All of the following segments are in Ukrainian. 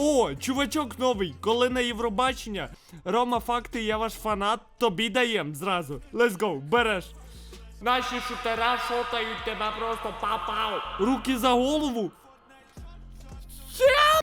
О, чувачок новий, коли на Євробачення. Рома, факти, я ваш фанат, тобі даєм зразу. Let's go, береш. Наші шутера шотають тебе просто папау. Руки за голову.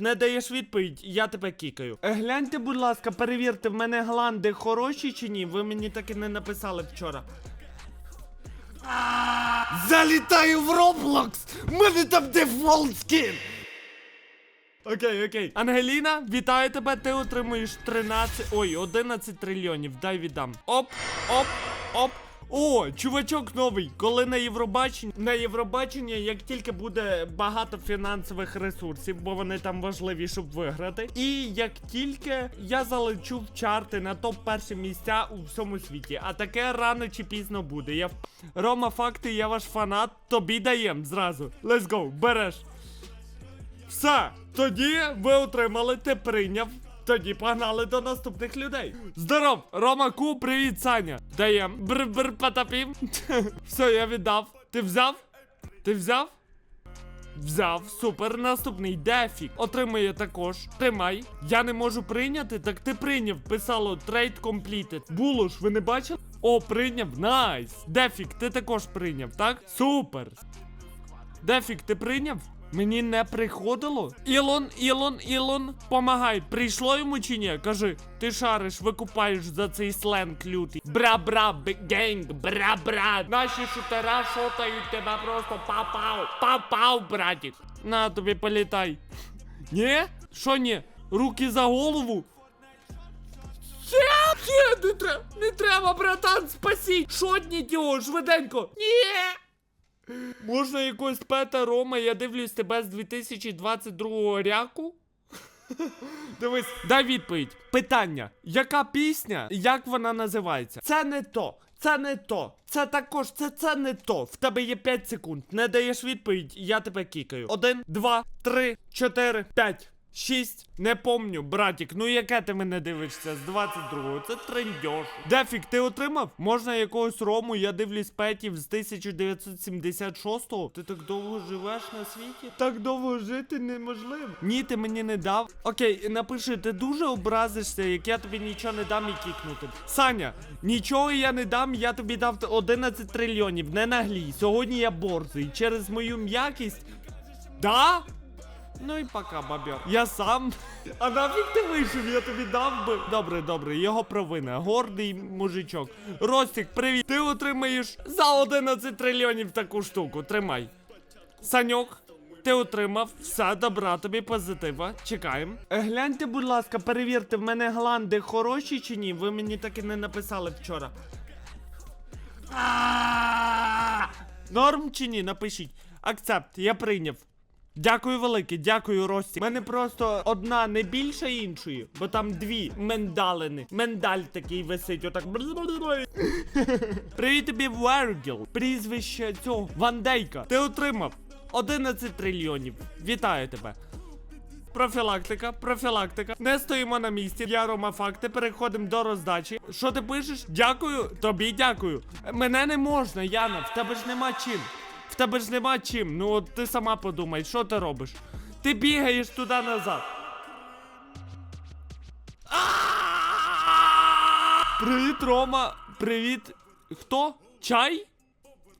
Не даєш відповідь, я тебе кікаю. Е, Гляньте, будь ласка, перевірте, в мене гланди хороші чи ні? Ви мені так і не написали вчора. Залітаю в Roblox! В мене там дефолт скін! Окей, окей. Ангеліна, вітаю тебе. Ти отримуєш 13. Ой, 11 трильйонів. Дай віддам. Оп, оп, оп. О, чувачок новий. Коли на Євробачення, на Євробачення, як тільки буде багато фінансових ресурсів, бо вони там важливі, щоб виграти. І як тільки я залечу в чарти на топ перші місця у всьому світі. А таке рано чи пізно буде. Я Рома, факти, я ваш фанат. Тобі даєм зразу. Let's go, береш. Все, тоді ви отримали, ти прийняв. Тоді погнали до наступних людей. Здоров, Рома Ку, привіт, Саня. Даєм. Бр-бр потапім. Все, я віддав. Ти взяв? Ти взяв? Взяв, супер, наступний дефік. Отримує також. Тримай. Я не можу прийняти, так ти прийняв. Писало trade completed. Було ж, ви не бачили? О, прийняв. Найс. Дефік, ти також прийняв, так? Супер. Дефік, ти прийняв? Мені не приходило? Ілон, Ілон, Ілон, помагай. Прийшло йому чи ні? Кажи, ти шариш, викупаєш за цей сленг лютий. Бра-бра, генг, бра-бра. Наші шутера шотають тебе просто папау. Папау, братік. На тобі політай. Ні? Що ні? Руки за голову? Ще, не треба, не треба, братан, спасіть. Шотніть його, швиденько. Ні. Можна якось пета Рома, я дивлюсь тебе з 2022 ряку. Дивись, дай відповідь. Питання: яка пісня, як вона називається? Це не то, це не то. Це також, це це не то. В тебе є 5 секунд. Не даєш відповідь, я тебе кікаю. Один, два, три, чотири, п'ять. Шість, не помню, братік, ну яке ти мене дивишся з 22-го? Це трендьош. Дефік, ти отримав? Можна якогось рому, я дивлюсь петів з 1976-го. Ти так довго живеш на світі? Так довго жити неможливо. Ні, ти мені не дав. Окей, напиши, ти дуже образишся, як я тобі нічого не дам і кікнути. Саня, нічого я не дам, я тобі дав 11 трильйонів, не наглій. Сьогодні я борзий. Через мою м'якість. Да? Ну і пока, бабьор. Я сам. А нафіг ти вийшов, я тобі дав би. Добре, добре, його провина. Гордий мужичок. Ростик, привіт. Ти отримаєш за 11 трильйонів таку штуку. Тримай. Саньок. Ти отримав все добра, тобі позитива. Чекаємо. Е, Гляньте, будь ласка, перевірте, в мене гланди хороші чи ні? Ви мені так і не написали вчора. Норм чи ні? Напишіть. Акцепт, я прийняв. Дякую велике, дякую, Рості. Мене просто одна не більше іншої, бо там дві мендалини. Мендаль такий висить, отак. Привіт тобі, Вергіл. Прізвище цього Вандейка. Ти отримав 11 трильйонів. Вітаю тебе. Профілактика, профілактика. Не стоїмо на місці. Я Рома Факти. Переходимо до роздачі. Що ти пишеш? Дякую, тобі дякую. Мене не можна, Яна. В тебе ж нема чим. В тебе ж нема чим. Ну от ти сама подумай, що ти робиш? Ти бігаєш туди назад. Привіт, Рома. Привіт. Хто? Чай?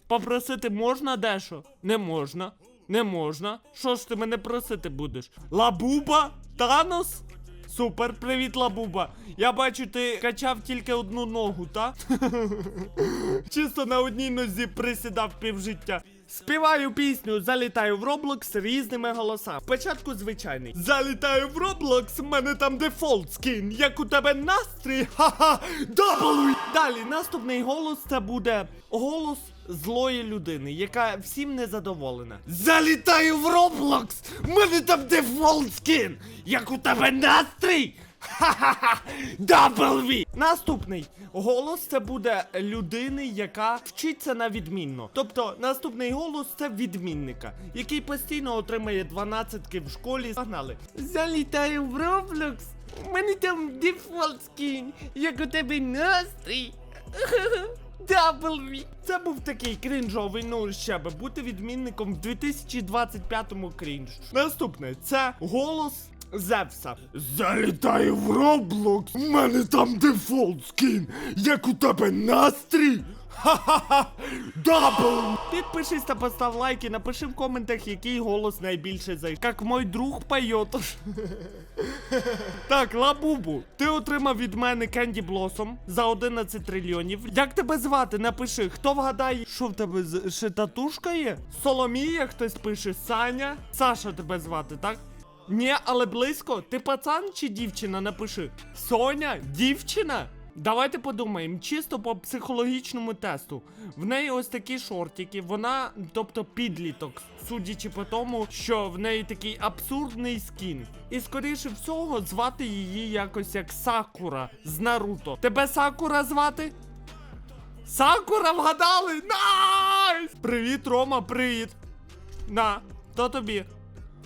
Попросити можна дещо? Не можна. Не можна. Що ж ти мене просити будеш? Лабуба? Танос? Супер, привіт, Лабуба. Я бачу, ти качав тільки одну ногу, та? Чисто на одній нозі присідав півжиття. Співаю пісню, залітаю в Roblox різними голосами. Спочатку звичайний. Залітаю в Roblox, в мене там дефолт скін. Як у тебе настрій? Ха-ха! Дабл! Далі, наступний голос це буде голос злої людини, яка всім незадоволена. Залітаю в! В мене там дефолт скін! Як у тебе настрій? Ха-ха-ха! W! Наступний голос це буде людини, яка вчиться на відмінно. Тобто, наступний голос це відмінника, який постійно отримає 12 в школі. Погнали. Залітаю в Roblox. У мене там дефолт скін, як у тебе настрій. W. Це був такий крінжовий, ну ще би бути відмінником в 2025 крінж. Наступне це голос Зевса. Залітаю в Roblox. У мене там дефолт скін. Як у тебе настрій? Ха-ха-ха! Дабл! Підпишись та постав лайк і напиши в коментах, який голос найбільше зайшов. Як мой друг поет. Так, Лабубу, ти отримав від мене Кенді Блосом за 11 трильйонів. Як тебе звати? Напиши, хто вгадає, що в тебе з- ще татушка є? Соломія, хтось пише, Саня. Саша тебе звати, так? Ні, але близько. Ти пацан чи дівчина? Напиши. Соня, дівчина? Давайте подумаємо, чисто по психологічному тесту. В неї ось такі шортики, вона, тобто підліток, судячи по тому, що в неї такий абсурдний скін. І скоріше всього звати її якось як Сакура з Наруто. Тебе Сакура звати? Сакура вгадали! Найс! Привіт, Рома, привіт! На, то тобі.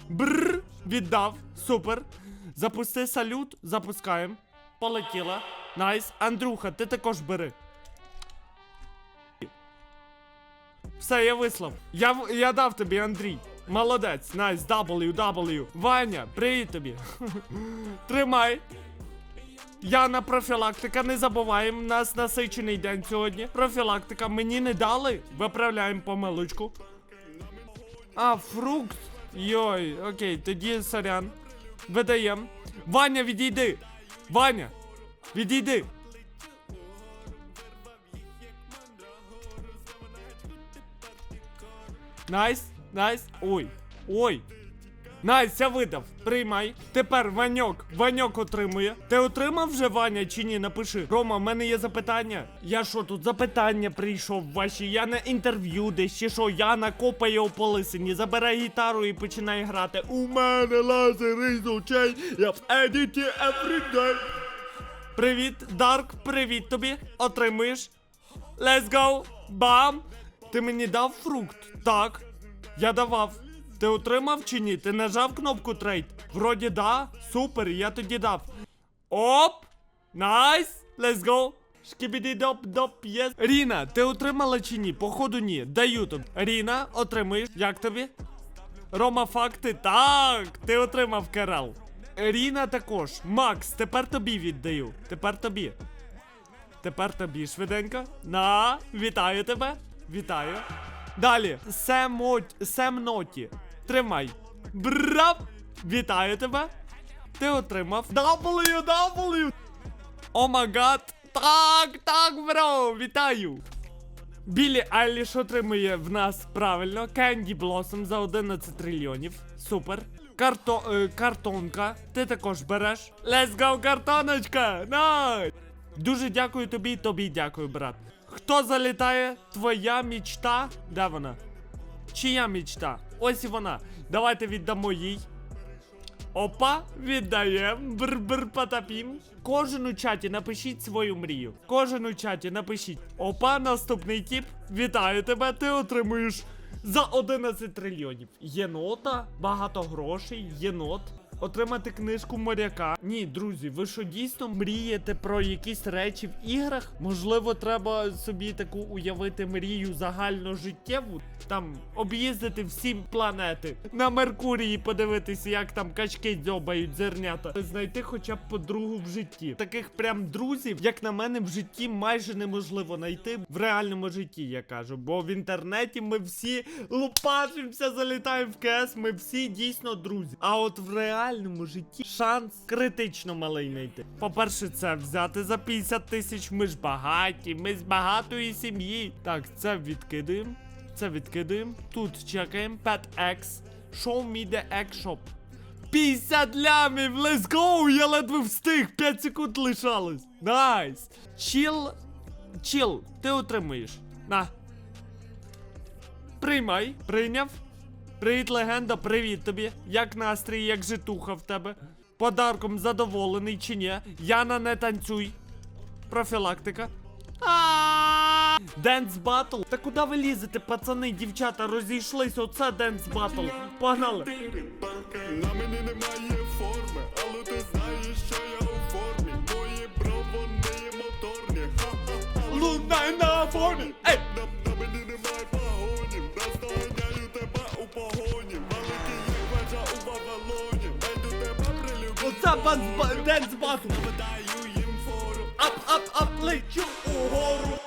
Бррр, віддав. Супер. Запусти салют, запускаємо. Полетіла. Найс. Андрюха, ти також бери. Все, я вислав. Я, я дав тобі, Андрій. Молодець, найс, W, W. Ваня, привіт тобі. Тримай. Яна, профілактика, не забуваємо, у нас насичений день сьогодні. Профілактика, мені не дали. Виправляємо помилочку. А, фрукт. Йой, окей, тоді сорян. Видаєм. Ваня, відійди! Ваня! Відійди! Найс, найс. Ой, ой. Найс, я видав. Приймай. Тепер Ваньок. Ваньок отримує. Ти отримав вже Ваня чи ні? Напиши. Рома, в мене є запитання. Я що тут запитання прийшов ваші? Я на інтерв'ю десь чи що? Я накопаю у полисині. Забирай гітару і починай грати. У мене лазер із очей. Я в едіті everyday. Привіт, Дарк, привіт тобі. Отримуєш. Let's go. Бам! Ти мені дав фрукт? Так. Я давав. Ти отримав чи ні? Ти нажав кнопку трейд? Вроді да. Супер, я тоді дав. Оп! Найс! Let's go! Доп доп єс. Ріна, ти отримала чи ні? Походу ні. Даю тобі. Ріна, отримуєш. Як тобі? Рома, факти. Так, ти отримав Керал. Ріна також. Макс, тепер тобі віддаю. Тепер тобі. Тепер тобі швиденько. На, вітаю тебе. Вітаю. Далі. Семноті. Тримай. Брап. Вітаю тебе. Ти отримав. W, W. О магад. Так, так, бро. Вітаю. Білі Айліш отримує в нас правильно Кенді Блосом за 11 трильйонів. Супер. Карто, е, картонка. Ти також береш. Let's go, картоночка! Найс! Дуже дякую тобі, тобі дякую, брат. Хто залітає? Твоя мічта? Де вона? Чия мічта? Ось і вона. Давайте віддамо їй. Опа, віддаємо. Бр-бр патапім. Кожен у чаті напишіть свою мрію. Кожен у чаті напишіть. Опа, наступний тіп. Вітаю тебе, ти отримуєш за 11 трильйонів. Єнота, багато грошей, єнот. Отримати книжку моряка. Ні, друзі, ви що дійсно мрієте про якісь речі в іграх? Можливо, треба собі таку уявити мрію загальножиттєву. Там об'їздити всі планети. На Меркурії подивитися, як там качки дзьобають зернята. Знайти хоча б подругу в житті. Таких прям друзів, як на мене, в житті майже неможливо знайти в реальному житті, я кажу. Бо в інтернеті ми всі лупашимося, залітаємо в КС, ми всі дійсно друзі. А от в реальному житті шанс критично малий знайти. По-перше, це взяти за 50 тисяч. Ми ж багаті, ми з багатої сім'ї. Так, це відкидаємо. Це відкидаємо. Тут чекаємо. Pet X. Show me the egg shop. 50 лямів, let's go! Я ледве встиг, 5 секунд лишалось. Найс. Чіл. Чіл, ти отримуєш. На. Приймай, прийняв. Привіт, легенда, привіт тобі. Як настрій, як житуха в тебе? Подарком задоволений чи ні? Яна, не танцюй. Профілактика. Денс батл. Та куди ви лізете, пацани, дівчата, розійшлись, оце денс батл. Погнали. На мені немає форми, але ти знаєш, що я у формі. Мої бро, вони моторні. Лунай на фоні. Ей! Bas, ba, dance button. Up, up, up like you, oh, oh.